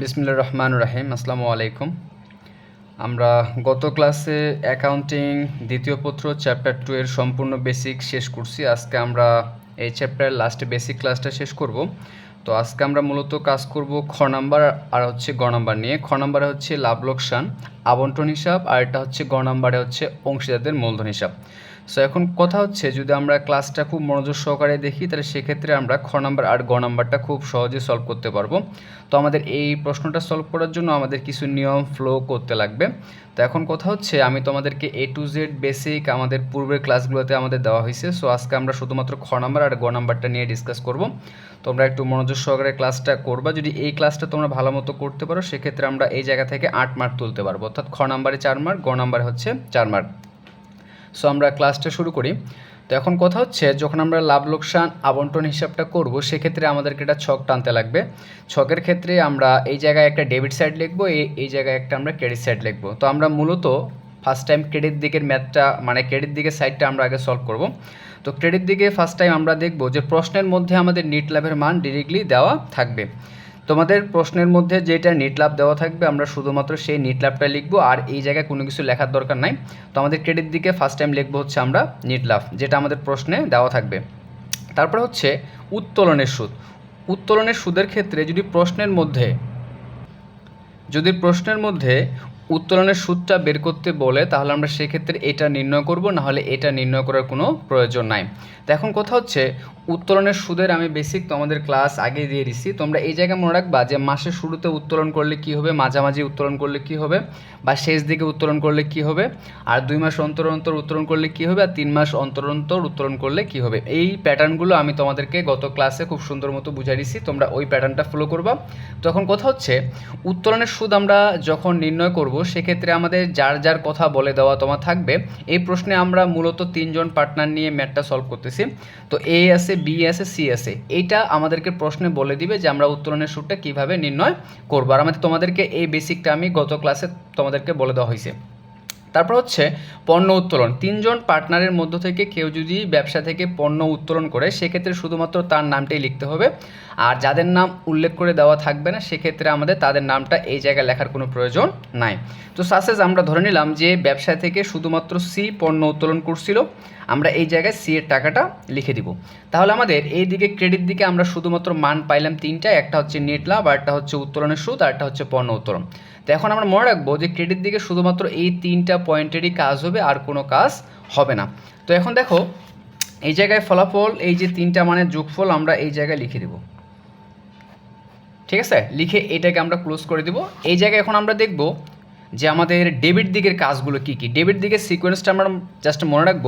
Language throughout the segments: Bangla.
বিসমিল্লা রহমান রাহিম, আসসালামু আলাইকুম। আমরা গত ক্লাসে অ্যাকাউন্টিং দ্বিতীয় পত্র, চ্যাপ্টার টু এর সম্পূর্ণ বেসিক শেষ করছি। আজকে আমরা এই চ্যাপ্টারের লাস্টে বেসিক ক্লাসটা শেষ করব। তো আজকে আমরা মূলত কাজ করব খ নাম্বার আর হচ্ছে গ নাম্বার নিয়ে। খ নাম্বারে হচ্ছে লাভ লোকসান, আবন্টন হিসাব আর এটা হচ্ছে গ নাম্বারে হচ্ছে অংশীদারদের মূলধন হিসাব। সো এখন কথা হচ্ছে, যদি আমরা ক্লাসটা খুব মনোযোগ সহকারে দেখি, তাহলে সেক্ষেত্রে আমরা খ নাম্বার আর গ নাম্বারটা খুব সহজে সলভ করতে পারব। তো আমাদের এই প্রশ্নটা সলভ করার জন্য আমাদের কিছু নিয়ম ফ্লো করতে লাগবে। তো এখন কথা হচ্ছে, আমি তোমাদেরকে এ টু জেড বেসিক আমাদের পূর্বের ক্লাসগুলোতে আমাদের দেওয়া হয়েছে। সো আজকে আমরা শুধুমাত্র খ নাম্বার আর গ নাম্বারটা নিয়ে ডিসকাস করব। তোমরা একটু মনোযোগ সহকারে ক্লাসটা করবা। যদি এই ক্লাসটা তোমরা ভালো মতো করতে পারো, সেক্ষেত্রে আমরা এই জায়গা থেকে আট মার্ক তুলতে পারব। অর্থাৎ খ নাম্বারে চার মার্ক গ নাম্বারে হচ্ছে চার মার্ক সো আমরা ক্লাসটা শুরু করি। তো এখন কথা হচ্ছে, যখন আমরা লাভ লোকসান আবন্টন হিসাবটা করব, সেক্ষেত্রে আমাদেরকে একটা ছক টানতে লাগবে। ছকের ক্ষেত্রে আমরা এই জায়গায় একটা ডেবিট সাইড লিখব এই এই জায়গায় একটা আমরা ক্রেডিট সাইড লিখব। তো আমরা মূলত ফার্স্ট টাইম ক্রেডিট দিকের ম্যাথটা মানে ক্রেডিট দিকের সাইডটা আমরা আগে সলভ করব। তো ক্রেডিট দিকে ফার্স্ট টাইম আমরা দেখব যে প্রশ্নের মধ্যে আমাদের নিট লাভের মান ডিরেক্টলি দেওয়া থাকবে। তোমাদের প্রশ্নের মধ্যে যেটা নেটলাপ দেওয়া থাকবে, আমরা শুধুমাত্র সেই নেটলাপটা লিখব, আর এই জায়গায় কোনো কিছু লেখার দরকার নাই। তো আমাদের ক্রেডিট দিকে ফার্স্ট টাইম লিখব হচ্ছে আমরা নিট লাভ যেটা আমাদের প্রশ্নে দেওয়া থাকবে। তারপরে হচ্ছে উত্তোলনের সুদ। উত্তোলনের সুদের ক্ষেত্রে যদি প্রশ্নের মধ্যে, যদি প্রশ্নের মধ্যে উত্তোলনের সুদটা বের করতে বলে, তাহলে আমরা সেক্ষেত্রে এটা নির্ণয় করব না হলে এটা নির্ণয় করার কোনো প্রয়োজন নাই। তো এখন কথা হচ্ছে, উত্তোলনের সুদের আমি বেসিক তোমাদের ক্লাস আগে দিয়ে দিছি। তোমরা এই জায়গায় মনে রাখবা যে মাসের শুরুতে উত্তোলন করলে কি হবে, মাঝামাঝি উত্তোলন করলে কি হবে, বা শেষ দিকে উত্তোলন করলে কি হবে, আর দুই মাস অন্তর অন্তর উত্তোলন করলে কি হবে, আর তিন মাস অন্তর অন্তর উত্তোলন করলে কি হবে। এই প্যাটার্নগুলো আমি তোমাদেরকে গত ক্লাসে খুব সুন্দর মতো বুঝাই দিছি, তোমরা ওই প্যাটার্নটা ফলো করবা। তখন কথা হচ্ছে, উত্তোলনের সুদ আমরা যখন নির্ণয় করব সেক্ষেত্রে আমাদের যার যার কথা বলে দেওয়া তোমার থাকবে। এই প্রশ্নে আমরা মূলত তিনজন পার্টনার নিয়ে ম্যাটটা সলভ করতেছি। তো এ আছে বি আছে সি আছে। এইটা আমাদেরকে প্রশ্নে বলে দিবে যে আমরা উত্তোলনের সুরটা কীভাবে নির্ণয় করব। আর আমাদের তোমাদেরকে এই বেসিকটা আমি গত ক্লাসে তোমাদেরকে বলে দেওয়া হয়েছে। তারপর হচ্ছে পণ্য উত্তোলন। তিনজন পার্টনারের মধ্য থেকে কেউ যদি ব্যবসা থেকে পণ্য উত্তোলন করে, সেক্ষেত্রে শুধুমাত্র তার নামটাই লিখতে হবে। আর যাদের নাম উল্লেখ করে দেওয়া থাকবে না, সেক্ষেত্রে আমাদের তাদের নামটা এই জায়গায় লেখার কোনো প্রয়োজন নাই। তো সাসেস আমরা ধরে নিলাম যে ব্যবসা থেকে শুধুমাত্র সি পণ্য উত্তোলন করছিল আমরা এই জায়গায় সি এর টাকাটা লিখে দিব। তাহলে আমাদের এই দিকে ক্রেডিট দিকে আমরা শুধুমাত্র মান পাইলাম তিনটা একটা হচ্ছে নেট লাভ আর একটা হচ্ছে উত্তোলনের সুদ আর একটা হচ্ছে পণ্য উত্তোলন। তো এখন আমরা মনে রাখব যে ক্রেডিট দিকে শুধুমাত্র এই তিনটা পয়েন্টেরই কাজ হবে, আর কোনো কাজ হবে না। তো এখন দেখো, এই জায়গায় ফলাফল, এই যে তিনটা মানের যোগফল, আমরা এই জায়গায় লিখে দেব। ঠিক আছে? লিখে এটাকে আমরা ক্লোজ করে দেব। এই জায়গায় এখন আমরা দেখব যে আমাদের ডেবিট দিকের কাজগুলো কী কী। ডেবিট দিকের সিকোয়েন্সটা আমরা জাস্ট মনে রাখব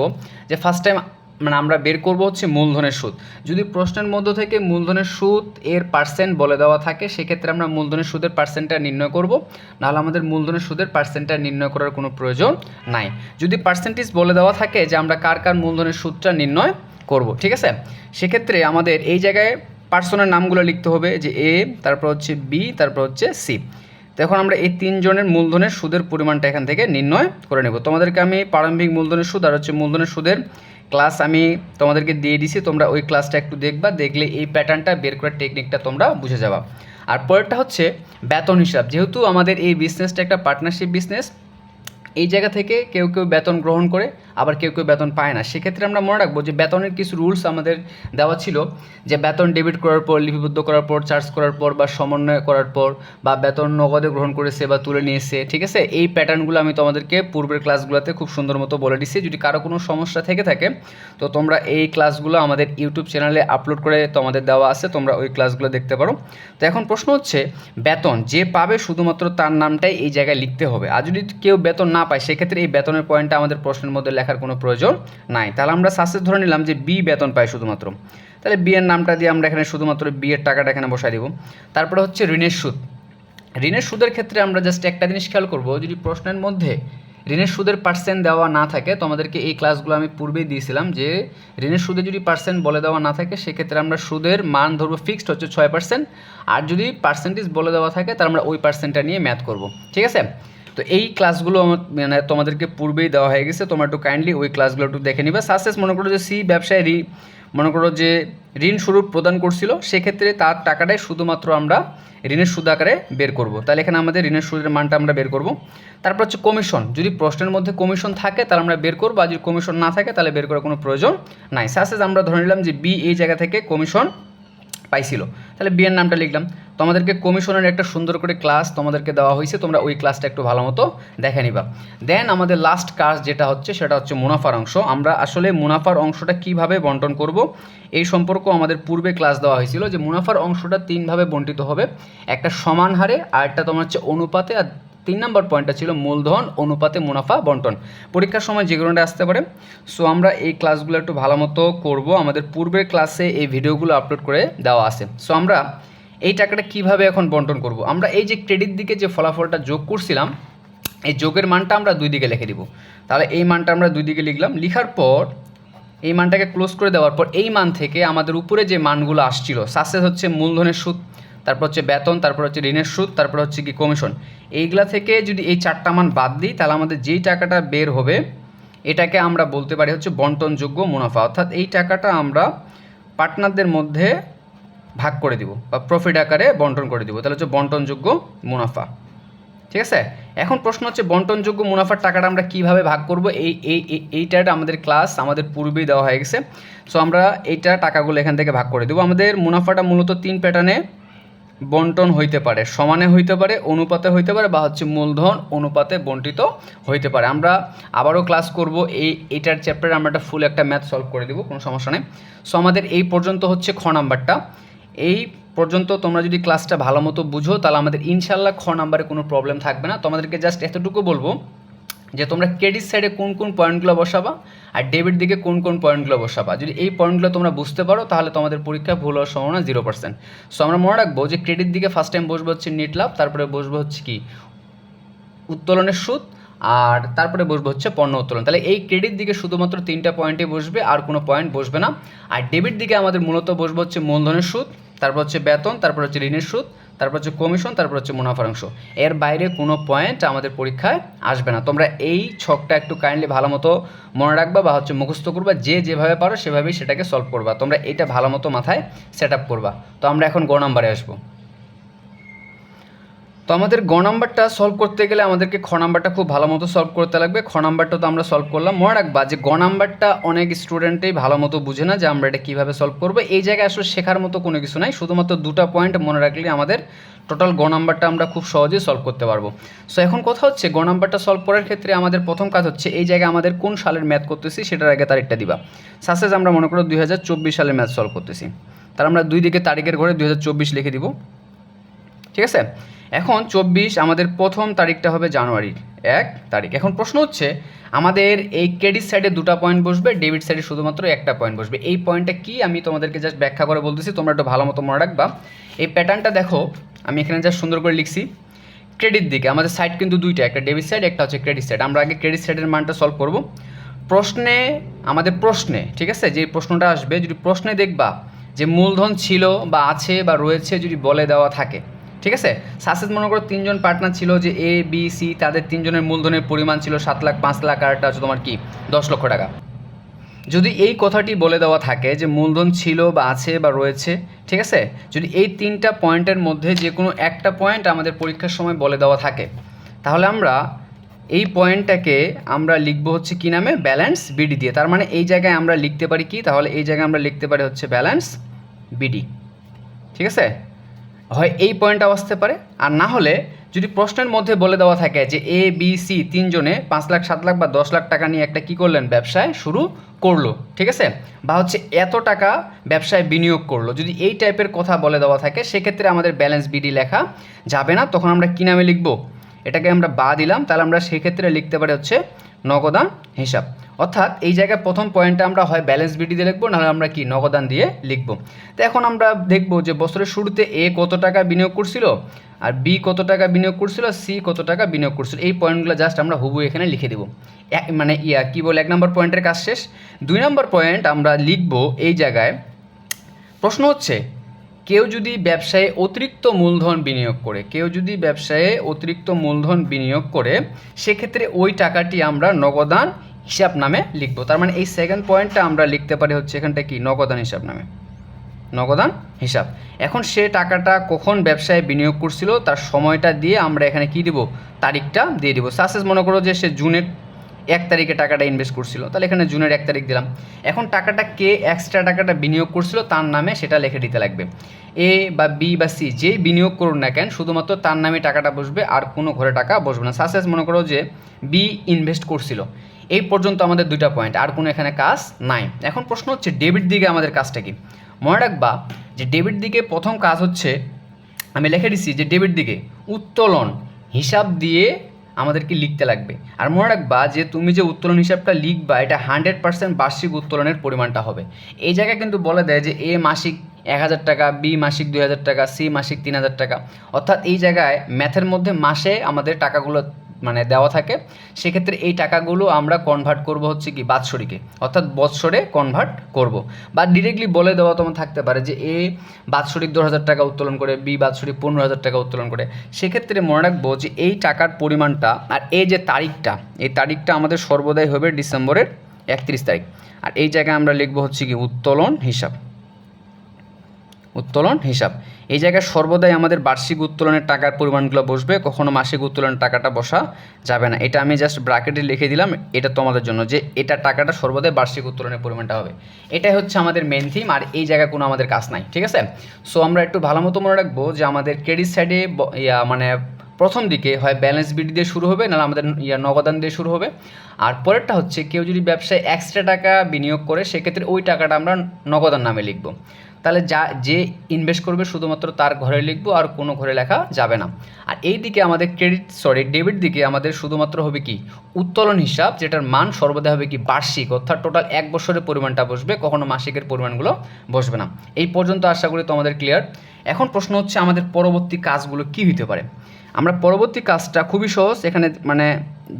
যে ফার্স্ট টাইম মানে আমরা বের করব হচ্ছে মূলধনের সুদ। যদি প্রশ্নের মধ্য থেকে মূলধনের সুদ এর পার্সেন্ট বলে দেওয়া থাকে, সেক্ষেত্রে আমরা মূলধনের সুদের পার্সেন্টটা নির্ণয় করব। নাহলে আমাদের মূলধনের সুদের পার্সেন্টটা নির্ণয় করার কোনো প্রয়োজন নাই। যদি পার্সেন্টেজ বলে দেওয়া থাকে যে আমরা কার কার মূলধনের সুদটা নির্ণয় করব, ঠিক আছে? সেক্ষেত্রে আমাদের এই জায়গায় পার্সনের নামগুলো লিখতে হবে যে এ তারপর হচ্ছে বি তারপর হচ্ছে সি তো এখন আমরা এই তিনজনের মূলধনের সুদের পরিমাণটা এখান থেকে নির্ণয় করে নেব। তোমাদেরকে আমি প্রারম্ভিক মূলধনের সুদ আর হচ্ছে মূলধনের সুদের ক্লাস আমি তোমাদেরকে দিয়ে দিছি, তোমরা ওই ক্লাসটা একটু দেখবা, দেখলে এই প্যাটার্নটা বের করার টেকনিকটা তোমরা বুঝে যাবা। আর পরেরটা হচ্ছে বেতন হিসাব। যেহেতু আমাদের এই বিজনেসটা একটা পার্টনারশিপ বিজনেস এই জায়গা থেকে কেউ কেউ বেতন গ্রহণ করে আবার কেউ কেউ বেতন পায় না। সেক্ষেত্রে আমরা মনে রাখব যে বেতনের কিছু রুলস আমাদের দেওয়া ছিল যে বেতন ডেবিট করার পর, লিপিবদ্ধ করার পর চার্জ করার পর বা সমন্বয় করার পর বা বেতন নগদে গ্রহণ করেছে বা তুলে নিয়েছে, ঠিক আছে? এই প্যাটার্নগুলো আমি তোমাদেরকে পূর্বের ক্লাসগুলোতে খুব সুন্দর মতো বলে দিচ্ছি যদি কারও কোনো সমস্যা থেকে থাকে, তো তোমরা এই ক্লাসগুলো আমাদের ইউটিউব চ্যানেলে আপলোড করে তোমাদের দেওয়া আছে, তোমরা ওই ক্লাসগুলো দেখতে পারো। তো এখন প্রশ্ন হচ্ছে, বেতন যে পাবে শুধুমাত্র তার নামটাই এই জায়গায় লিখতে হবে। আর যদি কেউ বেতন না পায়, সেক্ষেত্রে এই বেতনের পয়েন্টটা আমাদের প্রশ্নের মধ্যে লেখার কোনো প্রয়োজন নাই। তাহলে আমরা সাসেস ধরে নিলাম যে বি বেতন পায় শুধুমাত্র। তাহলে বিয়ের নামটা দিয়ে আমরা এখানে শুধুমাত্র বিয়ের টাকাটা এখানে বসাই দেবো। তারপরে হচ্ছে ঋণের সুদ। ঋণের সুদের ক্ষেত্রে আমরা জাস্ট একটা জিনিস খেয়াল করব, যদি প্রশ্নের মধ্যে ঋণের সুদের পার্সেন্ট দেওয়া না থাকে, তো আমাদেরকে এই ক্লাসগুলো আমি পূর্বেই দিয়েছিলাম যে ঋণের সুদে যদি পার্সেন্ট বলে দেওয়া না থাকে, সেক্ষেত্রে আমরা সুদের মান ধরবো ফিক্সড হচ্ছে ছয় পার্সেন্ট আর যদি পার্সেন্টেজ বলে দেওয়া থাকে, তাহলে আমরা ওই পার্সেন্টটা নিয়ে ম্যাথ করব। ঠিক আছে? তো এই ক্লাসগুলো মানে তোমাদেরকে পূর্বেই দেওয়া হয়ে গেছে। তোমরা একটু কাইন্ডলি ওই ক্লাসগুলো একটু দেখে নিবে। সাকসেস মনে করো যে সি ব্যবসায় ঋণ মনে করো যে ঋণ স্বরূপ প্রদান করছিল, সেক্ষেত্রে তার টাকাটাই শুধুমাত্র আমরা ঋণের সুদ আকারে বের করব। তাহলে এখানে আমাদের ঋণের সুদের মানটা আমরা বের করব। তারপর হচ্ছে কমিশন যদি প্রশ্নের মধ্যে কমিশন থাকে, তাহলে আমরা বের করব। আর যদি কমিশন না থাকে, তাহলে বের করার কোনো প্রয়োজন নাই। সাকসেস আমরা ধরে নিলাম যে বি এই জায়গা থেকে কমিশন পাইছিল। তাহলে বিয়ের নামটা লিখলাম। তো আমাদেরকে কমিশনের একটা সুন্দর করে ক্লাস তোমাদেরকে দেওয়া হয়েছে, তোমরা ওই ক্লাসটা একটু ভালো মতো দেখে নিবা। দেন আমাদের লাস্ট কাজ যেটা হচ্ছে, সেটা হচ্ছে মুনাফার অংশ। আমরা আসলে মুনাফার অংশটা কীভাবে বন্টন করব, এই সম্পর্ক আমাদের পূর্বে ক্লাস দেওয়া হয়েছিল যে মুনাফার অংশটা তিনভাবে বন্টিত হবে। একটা সমান হারে আর একটা তোমার হচ্ছে অনুপাতে আর তিন নম্বর পয়েন্টটা ছিল মূলধন, অনুপাতে মুনাফা, বন্টন। পরীক্ষার সময় যে কোনোটা আসতে পারে। সো আমরা এই ক্লাসগুলো একটু ভালো মতো করব। আমাদের পূর্বের ক্লাসে এই ভিডিওগুলো আপলোড করে দেওয়া আছে। সো আমরা এই টাকাটা কীভাবে এখন বন্টন করব? আমরা এই যে ক্রেডিট দিকে যে ফলাফলটা যোগ করছিলাম, এই যোগের মানটা আমরা দুই দিকে লিখে দিব। তাহলে এই মানটা আমরা দুই দিকে লিখলাম। লিখার পর, এই মানটাকে ক্লোজ করে দেওয়ার পর, এই মান থেকে আমাদের উপরে যে মানগুলো আসছিল সাকসেস হচ্ছে মূলধনের সুদ। তারপর হচ্ছে বেতন, তারপর হচ্ছে ঋণের সুদ, তারপর হচ্ছে কি কমিশন এইগুলা থেকে যদি এই চারটা মান বাদ দিই, তাহলে আমাদের যেই টাকাটা বের হবে, এটাকে আমরা বলতে পারি হচ্ছে বন্টনযোগ্য মুনাফা। অর্থাৎ এই টাকাটা আমরা পার্টনারদের মধ্যে ভাগ করে দিব বা প্রফিট আকারে বন্টন করে দিব। তাহলে হচ্ছে বন্টনযোগ্য মুনাফা। ঠিক আছে? এখন প্রশ্ন হচ্ছে বন্টনযোগ্য মুনাফার টাকাটা আমরা কীভাবে ভাগ করব? এই এই, এই- এইটার আমাদের ক্লাস আমাদের পূর্বেই দেওয়া হয়ে গেছে। সো আমরা এইটা টাকাগুলো এখান থেকে ভাগ করে দেবো। আমাদের মুনাফাটা মূলত তিন প্যাটার্নে বন্টন হইতে পারে, সমানে হইতে পারে, অনুপাতে হইতে পারে বা হচ্ছে মূলধন অনুপাতে বন্টিত হইতে পারে। আমরা আবারও ক্লাস করব, এই এটার চ্যাপ্টারে আমরা একটা ফুল একটা ম্যাথ সলভ করে দেবো, কোনো সমস্যা নেই। সো আমাদের এই পর্যন্ত হচ্ছে খ নাম্বারটা। এই পর্যন্ত তোমরা যদি ক্লাসটা ভালো মতো বুঝো, তাহলে আমাদের ইনশাল্লাহ খ নাম্বারে কোনো প্রবলেম থাকবে না। তোমাদেরকে জাস্ট এতটুকু বলব যে তোমরা ক্রেডিট সাইডে কোন কোন পয়েন্টগুলো বসাবা আর ডেবিট দিকে কোন কোন পয়েন্টগুলো বসাবা। যদি এই পয়েন্টগুলো তোমরা বুঝতে পারো, তাহলে তোমাদের পরীক্ষায় ভুল হওয়ার সম্ভাবনা জিরো পার্সেন্ট সো আমরা মনে রাখব যে ক্রেডিট দিকে ফার্স্ট টাইম বসবো হচ্ছে নেট লাভ, তারপরে বসবো হচ্ছে কি? উত্তোলনের সুদ, আর তারপরে বসবে হচ্ছে পণ্য উত্তোলন। তাহলে এই ক্রেডিট দিকে শুধুমাত্র তিনটা পয়েন্টে বসবে, আর কোনো পয়েন্ট বসবে না। আর ডেবিট দিকে আমাদের মূলত বসবে হচ্ছে মূলধনের সুদ, তারপর হচ্ছে বেতন, তারপর হচ্ছে ঋণের সুদ তারপর হচ্ছে কমিশন তারপর হচ্ছে মুনাফার অংশ। এর বাইরে কোনো পয়েন্ট আমাদের পরীক্ষায় আসবে না। তোমরা এই ছকটা একটু কাইন্ডলি ভালো মতো মনে রাখবা বা হচ্ছে মুখস্থ করবা, যে যেভাবে পারো সেভাবেই সেটাকে সলভ করবা। তোমরা এটা ভালো মতো মাথায় সেট আপ করবা। তো আমরা এখন গ নাম্বারে আসব। তো আমাদের গ নাম্বারটা সলভ করতে গেলে আমাদেরকে খ নাম্বারটা খুব ভালো মতো সলভ করতে লাগবে। খ নাম্বারটা তো আমরা সলভ করলাম। মনে রাখবা যে গ নাম্বারটা অনেক স্টুডেন্টেই ভালো মতো বুঝে না যে আমরা এটা কীভাবে সলভ করব। এই জায়গায় আসলে শেখার মতো কোনো কিছু নাই। শুধুমাত্র দুটো পয়েন্ট মনে রাখলে আমাদের টোটাল গ নাম্বারটা আমরা খুব সহজেই সলভ করতে পারব। সো এখন কথা হচ্ছে, গ নাম্বারটা সলভ করার ক্ষেত্রে আমাদের প্রথম কাজ হচ্ছে, এই জায়গায় আমাদের কোন সালের ম্যাথ করতেছি সেটার আগে তারিখটা দিবা। সাসেস আমরা মনে করো দুই হাজার চব্বিশ সালের ম্যাথ সলভ করতেছি। তার আমরা দুই দিকে তারিখের ঘরে দুই লিখে দিব। ঠিক আছে? এখন চব্বিশ, আমাদের প্রথম তারিখটা হবে জানুয়ারির এক তারিখ। এখন প্রশ্ন হচ্ছে, আমাদের এই ক্রেডিট সাইডে দুটো পয়েন্ট বসবে ডেবিট সাইডে শুধুমাত্র একটা পয়েন্ট বসবে। এই পয়েন্টটা কি আমি তোমাদেরকে জাস্ট ব্যাখ্যা করে বলতেছি, তোমরা একটু ভালো মতো মনে রাখবা। এই প্যাটার্নটা দেখো, আমি এখানে জাস্ট সুন্দর করে লিখছি। ক্রেডিট দিকে, আমাদের সাইড কিন্তু দুইটা, একটা ডেবিট সাইড একটা হচ্ছে ক্রেডিট সাইড আমরা আগে ক্রেডিট সাইডের মানটা সলভ করব। প্রশ্নে, আমাদের প্রশ্নে, ঠিক আছে? যে প্রশ্নটা আসবে, যদি প্রশ্নে দেখবা যে মূলধন ছিল বা আছে বা রয়েছে যদি বলে দেওয়া থাকে ঠিক আছে? সাসেস মনে করো তিনজন পার্টনার ছিল যে এ বি সি তাদের তিনজনের মূলধনের পরিমাণ ছিল সাত লাখ, পাঁচ লাখ আর একটা হচ্ছে তোমার কি? দশ লক্ষ টাকা। যদি এই কথাটি বলে দেওয়া থাকে যে মূলধন ছিল বা আছে বা রয়েছে, ঠিক আছে? যদি এই তিনটা পয়েন্টের মধ্যে যে কোনো একটা পয়েন্ট আমাদের পরীক্ষার সময় বলে দেওয়া থাকে, তাহলে আমরা এই পয়েন্টটাকে আমরা লিখব হচ্ছে কি নামে? ব্যালেন্স বিডি দিয়ে। তার মানে এই জায়গায় আমরা লিখতে পারি কি? তাহলে এই জায়গায় আমরা লিখতে পারি হচ্ছে ব্যালেন্স বিডি ঠিক আছে? হয় এই পয়েন্টটাও আসতে পারে। আর না হলে যদি প্রশ্নের মধ্যে বলে দেওয়া থাকে যে এ বি সি তিনজনে পাঁচ লাখ, সাত লাখ বা দশ লাখ টাকা নিয়ে একটা কি করলেন? ব্যবসায় শুরু করল, ঠিক আছে? বা হচ্ছে এত টাকা ব্যবসায় বিনিয়োগ করল। যদি এই টাইপের কথা বলে দেওয়া থাকে, সেক্ষেত্রে আমাদের ব্যালেন্স বিডি লেখা যাবে না। তখন আমরা কী নামে লিখব? এটাকে আমরা বা দিলাম, তাহলে আমরা সেক্ষেত্রে লিখতে পারি হচ্ছে নগদান হিসাব। অর্থাৎ এই জায়গায় প্রথম পয়েন্টটা আমরা হয় ব্যালেন্স বিডি দিয়ে লিখব, নাহলে আমরা কি নগদান দিয়ে লিখব। তো এখন আমরা দেখব যে বছরের শুরুতে এ কত টাকা বিনিয়োগ করছিল, আর বি কত টাকা বিনিয়োগ করছিল সি কত টাকা বিনিয়োগ করছিল। এই পয়েন্টগুলো জাস্ট আমরা হুবু এখানে লিখে দেবো। এক মানে ইয়া, কী বলে, এক নম্বর পয়েন্টের কাজ শেষ। দুই নম্বর পয়েন্ট আমরা লিখব এই জায়গায়, প্রশ্ন হচ্ছে কেউ যদি ব্যবসায়ে অতিরিক্ত মূলধন বিনিয়োগ করে, কেউ যদি ব্যবসায়ে অতিরিক্ত মূলধন বিনিয়োগ করে, সেক্ষেত্রে ওই টাকাটি আমরা নগদান হিসাব নামে লিখব। তার মানে এই সেকেন্ড পয়েন্টটা আমরা লিখতে পারি হচ্ছে এখানটা কি? নগদান হিসাব নামে। নগদান হিসাব। এখন সে টাকাটা কখন ব্যবসায় বিনিয়োগ করছিল, তার সময়টা দিয়ে আমরা এখানে কি দিব? তারিখটা দিয়ে দিব। সাসেস মনে করো যে সে জুনের এক তারিখে টাকাটা ইনভেস্ট করছিল। তাহলে এখানে জুনের এক তারিখ দিলাম। এখন টাকাটা কে এক্সট্রা টাকাটা বিনিয়োগ করছিল তার নামে সেটা লিখে দিতে লাগবে। এ বা বি বা সি যেই বিনিয়োগ করুন না কেন, শুধুমাত্র তার নামে টাকাটা বসবে আর কোনো ঘরে টাকা বসবে না। সাসেস মনে করো যে বি ইনভেস্ট করছিল। এই পর্যন্ত আমাদের দুইটা পয়েন্ট আর কোনো এখানে কাজ নাই। এখন প্রশ্ন হচ্ছে ডেবিট দিকে আমাদের কাজটা কি? মনে রাখবা যে ডেবিট দিকে প্রথম কাজ হচ্ছে, আমি লিখে দিছি যে ডেবিট দিকে উত্তোলন হিসাব দিয়ে আমাদেরকে লিখতে লাগবে। আর মনে রাখবা যে তুমি যে উত্তোলন হিসাবটা লিখবা, এটা হান্ড্রেড পার্সেন্ট বার্ষিক উত্তোলনের পরিমাণটা হবে। এই জায়গায় কিন্তু বলে দেয় যে এ মাসিক এক হাজার টাকা, বি মাসিক দুই হাজার টাকা, সি মাসিক তিন হাজার টাকা। অর্থাৎ এই জায়গায় ম্যাথের মধ্যে মাসে আমাদের টাকাগুলো মানে দেওয়া থাকে, সেক্ষেত্রে এই টাকাগুলো আমরা কনভার্ট করব হচ্ছে কি বাৎসরিকে, অর্থাৎ বৎসরে কনভার্ট করব। বা ডিরেক্টলি বলে দেওয়া তোমার থাকতে পারে যে এ বাৎসরিক দশ হাজার টাকা উত্তোলন করে, বি বাৎসরিক পনেরো হাজার টাকা উত্তোলন করে। সেক্ষেত্রে মনে রাখব যে এই টাকার পরিমাণটা আর এই যে তারিখটা, এই তারিখটা আমাদের সর্বদাই হবে ডিসেম্বরের একত্রিশ তারিখ। আর এই জায়গায় আমরা লিখব হচ্ছে কি উত্তোলন হিসাব। উত্তোলন হিসাব। এই জায়গায় সর্বদাই আমাদের বার্ষিক উত্তোলনের টাকার পরিমাণগুলো বসবে, কখনো মাসিক উত্তোলনের টাকাটা বসা যাবে না। এটা আমি জাস্ট ব্র্যাকেটে লিখে দিলাম, এটা তোমাদের জন্য যে এটা টাকাটা সর্বদাই বার্ষিক উত্তোলনের পরিমাণটা হবে। এটাই হচ্ছে আমাদের মেন থিম আর এই জায়গায় কোনো আমাদের কাজ নাই, ঠিক আছে? সো আমরা একটু ভালো মতো মনে রাখব যে আমাদের ক্রেডিট সাইডে মানে প্রথম দিকে হয় ব্যালেন্স বিডি দিয়ে শুরু হবে, নাহলে আমাদের ইয়া নগদান দিয়ে শুরু হবে। আর পরেরটা হচ্ছে কেউ যদি ব্যবসায় এক্সট্রা টাকা বিনিয়োগ করে, সেক্ষেত্রে ওই টাকাটা আমরা নগদান নামে লিখব। তাহলে যা, যে ইনভেস্ট করবে শুধুমাত্র তার ঘরে লিখব আর কোনো ঘরে লেখা যাবে না। আর এই দিকে আমাদের ক্রেডিট সরি ডেবিট দিকে আমাদের শুধুমাত্র হবে কি? উত্তোলন হিসাব, যেটার মান সর্বদা হবে কি বার্ষিক, অর্থাৎ টোটাল এক বছরের পরিমাণটা বসবে, কখনো মাসিকের পরিমাণগুলো বসবে না। এই পর্যন্ত আশা করি তোমাদের ক্লিয়ার এখন প্রশ্ন হচ্ছে আমাদের পরবর্তী কাজগুলো কি হতে পারে? আমরা পরবর্তী কাজটা খুবই সহজ, এখানে মানে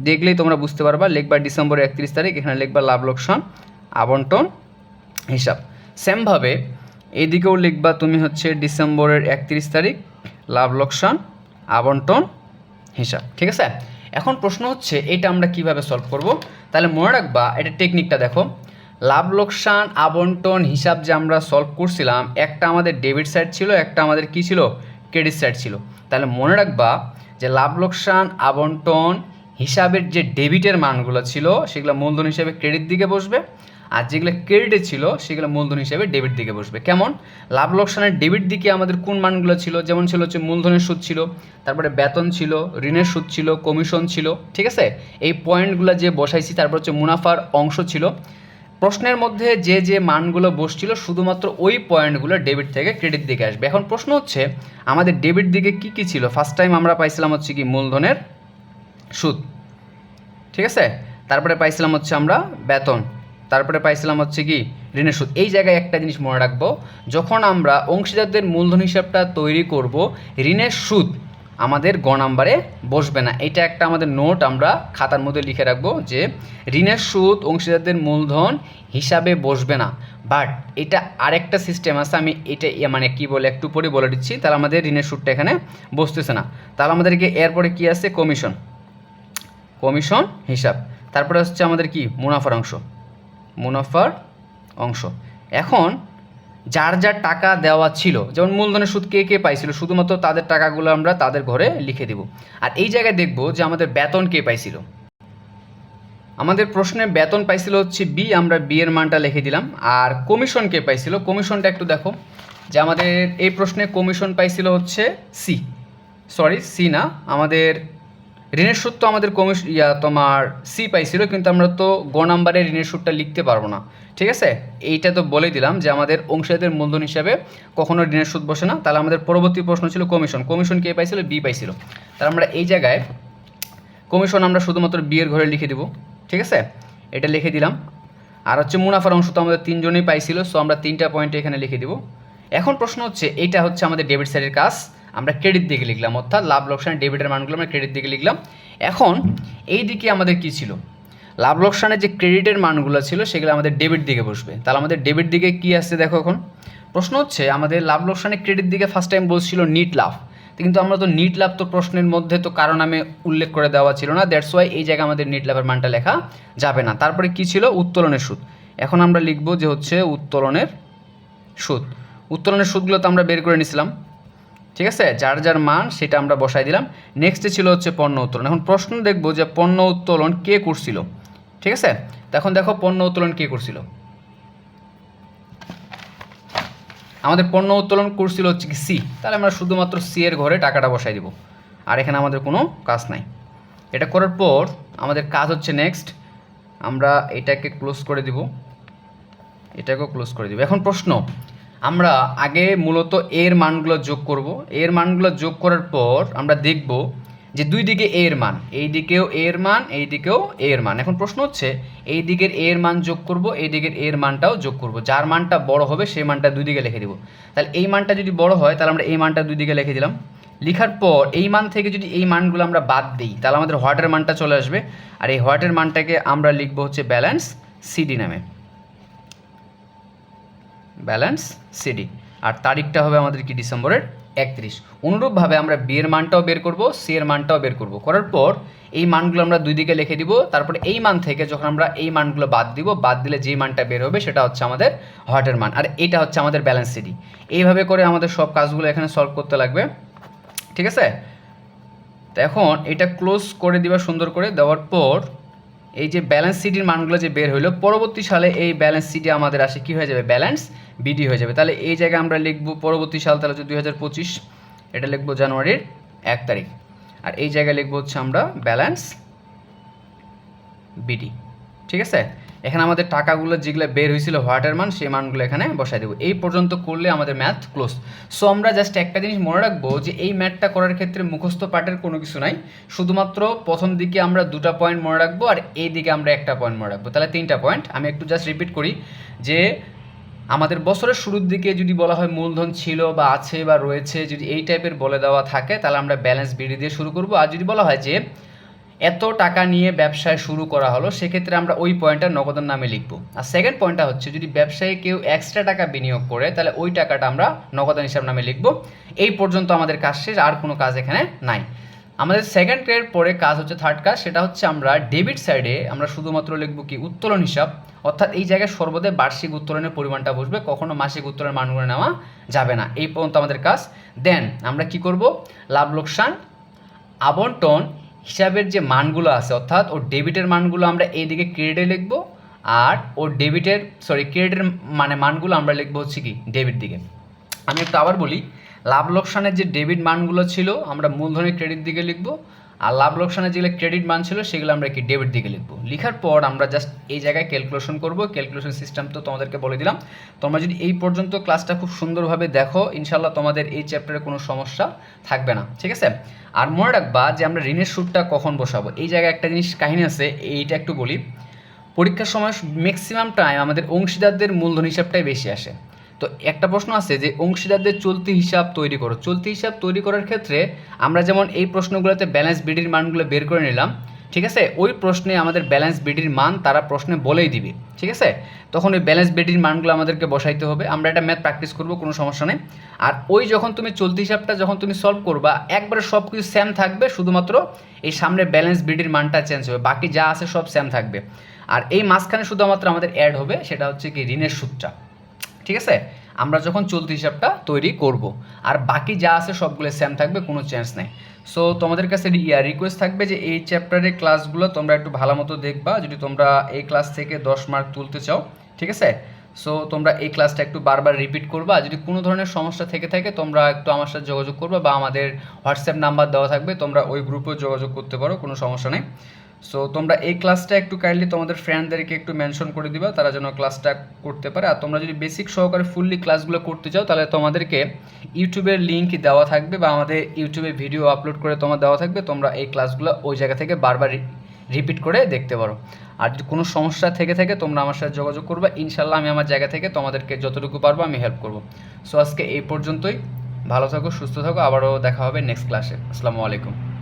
দেখলেই তোমরা বুঝতে পারবা লিখবা ডিসেম্বর একত্রিশ তারিখ, এখানে লিখবা লাভ, লোকসান, আবন্টন, হিসাব। সেমভাবে এদিকেও লিখবা তুমি হচ্ছে ডিসেম্বরের একত্রিশ তারিখ, লাভ লোকসান, আবন্টন, হিসাব, ঠিক আছে? এখন প্রশ্ন হচ্ছে, এটা আমরা কীভাবে সলভ করব? তাহলে মনে রাখবা, এটা টেকনিকটা দেখো। লাভ লোকসান, আবন্টন, হিসাব যে আমরা সলভ করছিলাম, একটা আমাদের ডেবিট সাইড ছিল, একটা আমাদের কি ছিল? ক্রেডিট সাইড ছিল। তাহলে মনে রাখবা যে লাভ লোকসান, আবন্টন, হিসাবের যে ডেবিটের মানগুলো ছিল, সেগুলো মূলধন হিসাবে ক্রেডিট দিকে বসবে। আর যেগুলো ক্রেডিটে ছিল, সেগুলো মূলধন হিসেবে ডেবিট দিকে বসবে। কেমন? লাভ লোকসানের ডেবিট দিকে আমাদের কোন মানগুলো ছিল? যেমন ছিল হচ্ছে মূলধনের সুদ ছিল, তারপরে বেতন ছিল, ঋণের সুদ ছিল, কমিশন ছিল, ঠিক আছে? এই পয়েন্টগুলো যে বসাইছি, তারপর হচ্ছে মুনাফার অংশ ছিল। প্রশ্নের মধ্যে যে যে মানগুলো বসছিল, শুধুমাত্র ওই পয়েন্টগুলো ডেবিট থেকে ক্রেডিট দিকে আসবে। এখন প্রশ্ন হচ্ছে, আমাদের ডেবিট দিকে কি কি ছিল? ফার্স্ট টাইম আমরা পাইছিলাম হচ্ছে কি মূলধনের সুদ, ঠিক আছে? তারপরে পাইছিলাম হচ্ছে আমরা বেতন। তারপরে পাইছিলাম হচ্ছে কি ঋণের সুদ। এই জায়গায় একটা জিনিস মনে রাখব, যখন আমরা অংশীদারদের মূলধন হিসাবটা তৈরি করব, ঋণের সুদ আমাদের গ নাম্বারে বসবে না। এটা একটা আমাদের নোট আমরা খাতার মধ্যে লিখে রাখব যে, ঋণের সুদ অংশীদারদের মূলধন হিসাবে বসবে না। বাট এটা আরেকটা সিস্টেম আছে, আমি এটা ইয়ে মানে কি বলে একটু পরে বলে দিচ্ছি, তাহলে আমাদের ঋণের সুদটা এখানে বসতেছে না। তাহলে আমাদেরকে এরপরে কি আছে? কমিশন। কমিশন হিসাব। তারপরে হচ্ছে আমাদের কি? মুনাফার অংশ। মুনাফার অংশ। এখন যার যার টাকা দেওয়া ছিল, যেমন মূলধনের সুদ কে কে পাইছিল, শুধুমাত্র তাদের টাকাগুলো আমরা তাদের ঘরে লিখে দেব। আর এই জায়গায় দেখব যে আমাদের বেতন কে পাইছিল। আমাদের প্রশ্নে বেতন পাইছিল হচ্ছে বি আমরা বি এর মানটা লিখে দিলাম। আর কমিশন কে পাইছিল, কমিশনটা একটু দেখো। যে আমাদের এই প্রশ্নে কমিশন পাইছিল হচ্ছে সি সরি সি না, আমাদের ঋণের সুদ তো আমাদের কমিশ ইয়া তোমার সি পাইছিল, কিন্তু আমরা তো গ নাম্বারে ঋণের সুদটা লিখতে পারব না। ঠিক আছে? এইটা তো বলে দিলাম যে আমাদের অংশীদারদের মূলধন হিসাবে কখনো ঋণের সুদ বসে না। তাহলে আমাদের পরবর্তী প্রশ্ন ছিল কমিশন। কমিশন কে পাইছিল? বি পাইছিল। তাহলে আমরা এই জায়গায় কমিশন আমরা শুধুমাত্র বি এর ঘরে লিখে দিব। ঠিক আছে? এটা লিখে দিলাম। আর হচ্ছে মুনাফার অংশ তো আমাদের তিনজনই পাইছিল সো আমরা তিনটা পয়েন্ট এখানে লিখে দিব। এখন প্রশ্ন হচ্ছে, এইটা হচ্ছে আমাদের ডেবিট সাইডের কাজ। আমরা ক্রেডিট দিকে লিখলাম, অর্থাৎ লাভ লোকসানের ডেবিটের মানগুলো আমরা ক্রেডিট দিকে লিখলাম। এখন এই দিকে আমাদের কি ছিল? লাভ লোকসানের যে ক্রেডিটের মানগুলো ছিল, সেগুলো আমাদের ডেবিট দিকে বসবে। তাহলে আমাদের ডেবিট দিকে কি আসছে দেখো এখন। প্রশ্ন হচ্ছে, আমাদের লাভ লোকসানের ক্রেডিট দিকে ফার্স্ট টাইম বলছিল নিট লাভ। কিন্তু আমরা তো নিট লাভ তো প্রশ্নের মধ্যে তো কারণ আমি উল্লেখ করে দেওয়া ছিল না দ্যাটস ওয়াই এই জায়গায় আমাদের নিট লাভের মানটা লেখা যাবে না। তারপরে কি ছিল? উত্তোলনের সুদ। এখন আমরা লিখব যে হচ্ছে উত্তোলনের সুদ। উত্তোলনের সুদগুলো তো আমরা বের করে নিছিলাম। ঠিক আছে? যার যার মান সেটা আমরা বসাই দিলাম। নেক্সটে ছিল হচ্ছে পণ্য উত্তোলন। এখন প্রশ্ন দেখব যে পণ্য উত্তোলন কে করছিল? ঠিক আছে? এখন দেখো পণ্য উত্তোলন কে করছিল? আমাদের পণ্য উত্তোলন করছিল হচ্ছে কি সি তাহলে আমরা শুধুমাত্র সি এর ঘরে টাকাটা বসাই দিব। আর এখানে আমাদের কোনো কাজ নাই। এটা করার পর আমাদের কাজ হচ্ছে নেক্সট আমরা এটাকে ক্লোজ করে দিব। এটাকেও ক্লোজ করে দিব। এখন প্রশ্ন আমরা আগে মূলত এর মানগুলো যোগ করব। এর মানগুলো যোগ করার পর আমরা দেখব যে দুই দিকে এর মান, এই দিকেও এর মান, এই দিকেও এর মান। এখন প্রশ্ন হচ্ছে, এই দিকের এর মান যোগ করব, এই দিকের এর মানটাও যোগ করব। যার মানটা বড় হবে, সেই মানটা দুই দিকে লিখে দিব। তাহলে এই মানটা যদি বড় হয়, তাহলে আমরা এই মানটা দুই দিকে লিখে দিলাম। লিখার পর এই মান থেকে যদি এই মানগুলো আমরা বাদ দিই, তাহলে আমাদের হোয়াটের মানটা চলে আসবে। আর এই হোয়াটের মানটাকে আমরা লিখব হচ্ছে ব্যালেন্স সিডি নামে। Balance CD. আর তারিখটা হবে আমাদের কি ডিসেম্বরের একত্রিশ। অনুরূপভাবে আমরা বি এর মানটাও বের করব সি এর মানটাও বের করব। করার পর এই মানগুলো আমরা দুই দিকে লিখে দিব। তারপরে এই মান থেকে যখন আমরা এই মানগুলো বাদ দিব, বাদ দিলে যেই মানটা বের হবে সেটা হচ্ছে আমাদের হটের মান। আর এটা হচ্ছে আমাদের ব্যালেন্স সিডি। এইভাবে করে আমাদের সব কাজগুলো এখানে সলভ করতে লাগবে। ঠিক আছে? তো এখন এটা ক্লোজ করে দিবা সুন্দর করে। দেওয়ার পর এই যে ব্যালেন্স সিডির মানগুলো যে বের হইল, পরবর্তী সালে এই ব্যালেন্স সিডি আমাদের আসে কি হয়ে যাবে? ব্যালেন্স বিডি হয়ে যাবে। তাহলে এই জায়গায় আমরা লিখব পরবর্তী সাল, তাহলে হচ্ছে দুই হাজার পঁচিশ। এটা লিখব জানুয়ারির এক তারিখ। আর এই জায়গায় লিখব হচ্ছে আমরা ব্যালেন্স বিডি ঠিক আছে? এখানে আমাদের টাকাগুলো যেগুলো বের হয়েছিল হোয়াটের মান, সেই মানগুলো এখানে বসাই দেবো। এই পর্যন্ত করলে আমাদের ম্যাথ ক্লোজ সো আমরা জাস্ট একটা জিনিস মনে রাখব যে এই ম্যাথটা করার ক্ষেত্রে মুখস্থ পাঠের কোনো কিছু নাই। শুধুমাত্র প্রথম দিকে আমরা দুটা পয়েন্ট মনে রাখব আর এই দিকে আমরা একটা পয়েন্ট মনে রাখব। তাহলে তিনটা পয়েন্ট আমি একটু জাস্ট রিপিট করি যে আমাদের বছরের শুরুর দিকে যদি বলা হয় মূলধন ছিল বা আছে বা রয়েছে, যদি এই টাইপের বলে দেওয়া থাকে, তাহলে আমরা ব্যালেন্স বিডি দিয়ে শুরু করব। আর যদি বলা হয় যে এত টাকা নিয়ে ব্যবসায় শুরু করা হলো, সেক্ষেত্রে আমরা ওই পয়েন্টটা নগদের নামে লিখব। আর সেকেন্ড পয়েন্টটা হচ্ছে, যদি ব্যবসায় কেউ এক্সট্রা টাকা বিনিয়োগ করে, তাহলে ওই টাকাটা আমরা নগদান হিসাব নামে লিখব। এই পর্যন্ত আমাদের কাজ শেষ, আর কোনো কাজ এখানে নাই। আমাদের সেকেন্ড এর পরে কাজ হচ্ছে থার্ড কাজ সেটা হচ্ছে আমরা ডেবিট সাইডে আমরা শুধুমাত্র লিখব কি? উত্তোলন হিসাব। অর্থাৎ এই জায়গায় সর্বদাই বার্ষিক উত্তোলনের পরিমাণটা বসবে, কখনো মাসিক উত্তোলনের মানগুলো নেওয়া যাবে না। এই পর্যন্ত আমাদের কাজ। দেন আমরা কি করব? লাভ লোকসান, আবন্টন, হিসাবের যে মানগুলো আছে, অর্থাৎ ওর ডেবিটের মানগুলো আমরা এইদিকে ক্রেডিটে লিখব, আর ওর ডেবিটের সরি ক্রেডিটের মানে মানগুলো আমরা লিখব হচ্ছে কি? ডেবিট দিকে। আমি একটু আবার বলি লাভ লোকসানের যে ডেবিট মানগুলো ছিল, আমরা মূলধনের ক্রেডিট দিকে লিখব। আর লাভ লোকসানের যেগুলো ক্রেডিট মান ছিল, সেগুলো আমরা কি ডেবিট দিকে লিখব। লিখার পর আমরা জাস্ট এই জায়গায় ক্যালকুলেশন করব। ক্যালকুলেশন সিস্টেম তো তোমাদেরকে বলে দিলাম। তোমরা যদি এই পর্যন্ত ক্লাসটা খুব সুন্দরভাবে দেখো ইনশাল্লাহ তোমাদের এই চ্যাপ্টারে কোনো সমস্যা থাকবে না। ঠিক আছে? আর মনে রাখবা যে আমরা ঋণের সুদটা কখন বসাবো? এই জায়গায় একটা জিনিস কাহিনী আছে, এইটা একটু বলি। পরীক্ষার সময় ম্যাক্সিমাম টাইম আমাদের অংশীদারদের মূলধন হিসাবটাই বেশি আসে। তো একটা প্রশ্ন আছে যে অংশীদারদের চলতি হিসাব তৈরি করো। চলতি হিসাব তৈরি করার ক্ষেত্রে আমরা যেমন এই প্রশ্নগুলোতে ব্যালেন্স বিডির মানগুলো বের করে নিলাম, ঠিক আছে? ওই প্রশ্নে আমাদের ব্যালেন্স বিডির মান তারা প্রশ্নে বলেই দিবে, ঠিক আছে? তখন ওই ব্যালেন্স বিডির মানগুলো আমাদেরকে বসাইতে হবে। আমরা এটা ম্যাথ প্র্যাকটিস করব, কোনো সমস্যা নেই। আর ওই যখন তুমি চলতি হিসাবটা যখন তুমি সলভ করবা, একবারে সব কিছু সেম থাকবে, শুধুমাত্র এই সামনে ব্যালেন্স বিডির মানটা চেঞ্জ হবে। বাকি যা আছে সব সেম থাকবে। আর এই মাঝখানে শুধুমাত্র আমাদের অ্যাড হবে, সেটা হচ্ছে কি ঋণের সুদটা ঠিক আছে? আমরা যখন চলতি হিসাবটা তৈরি করব। আর বাকি যা আছে সবগুলো সেম থাকবে, কোনো চেঞ্জ নেই। সো তোমাদের কাছে রিকোয়েস্ট থাকবে যে এই চ্যাপ্টারের ক্লাসগুলো তোমরা একটু ভালো মতো দেখবা। যদি তোমরা এই ক্লাস থেকে দশ মার্ক তুলতে চাও, ঠিক আছে? সো তোমরা এই ক্লাসটা একটু বারবার রিপিট করবা। যদি কোনো ধরনের সমস্যা থেকে থাকে, তোমরা একটু আমার সাথে যোগাযোগ করবা বা আমাদের হোয়াটসঅ্যাপ নাম্বার দেওয়া থাকবে। তোমরা ওই গ্রুপেও যোগাযোগ করতে পারো, কোনো সমস্যা নেই। সো তোমরা এই ক্লাসটা একটু কাইন্ডলি তোমাদের ফ্রেন্ডদেরকে একটু মেনশন করে দিবা, তারা যেন ক্লাসটা করতে পারে। আর তোমরা যদি বেসিক সহকারে ফুললি ক্লাসগুলো করতে চাও, তাহলে তোমাদেরকে ইউটিউবের লিঙ্ক দেওয়া থাকবে বা আমাদের ইউটিউবে ভিডিও আপলোড করে তোমার দেওয়া থাকবে। তোমরা এই ক্লাসগুলো ওই জায়গা থেকে বারবার রিপিট করে দেখতে পারো। আর যদি কোনো সমস্যা থেকে থাকে, তোমরা আমার সাথে যোগাযোগ করবে। ইনশাল্লাহ আমি আমার জায়গা থেকে তোমাদেরকে যতটুকু পারব, আমি হেল্প করব। সো আজকে এই পর্যন্তই। ভালো থাকো, সুস্থ থাকো। আবারও দেখা হবে নেক্সট ক্লাসে আসসালামু আলাইকুম।